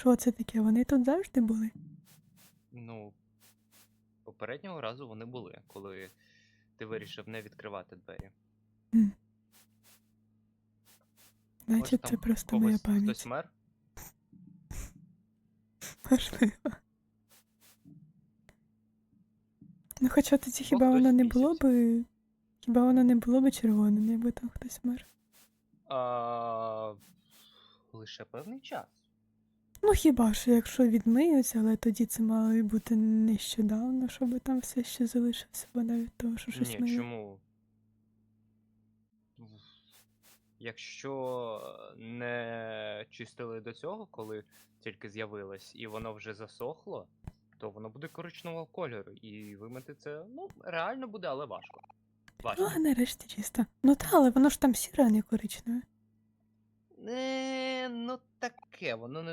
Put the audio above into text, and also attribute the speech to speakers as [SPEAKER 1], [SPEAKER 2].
[SPEAKER 1] Що це таке? Вони тут завжди були?
[SPEAKER 2] Ну, попереднього разу вони були, коли ти вирішив не відкривати двері.
[SPEAKER 1] М.
[SPEAKER 2] Може,
[SPEAKER 1] Значить,
[SPEAKER 2] там
[SPEAKER 1] це просто
[SPEAKER 2] когось-
[SPEAKER 1] моя
[SPEAKER 2] Хтось
[SPEAKER 1] пам'ять.
[SPEAKER 2] мер?
[SPEAKER 1] Можливо. Ну, хоча тоді хіба
[SPEAKER 2] хтось
[SPEAKER 1] воно не було
[SPEAKER 2] місяць.
[SPEAKER 1] би. Хіба воно не було би червоним, якби там хтось мер?
[SPEAKER 2] А, лише певний час.
[SPEAKER 1] Ну хіба що, якщо відмиються, але тоді це мало і бути нещодавно, щоб там все ще залишився вода від того, що щось
[SPEAKER 2] Ні,
[SPEAKER 1] миє.
[SPEAKER 2] чому? Якщо не чистили до цього, коли тільки з'явилось, і воно вже засохло, то воно буде коричневого кольору. І вимити це, ну, реально буде, але важко. Важко.
[SPEAKER 1] А, нарешті чисто. Ну та, але воно ж там сіре, а не коричневе.
[SPEAKER 2] Е, ну таке, воно не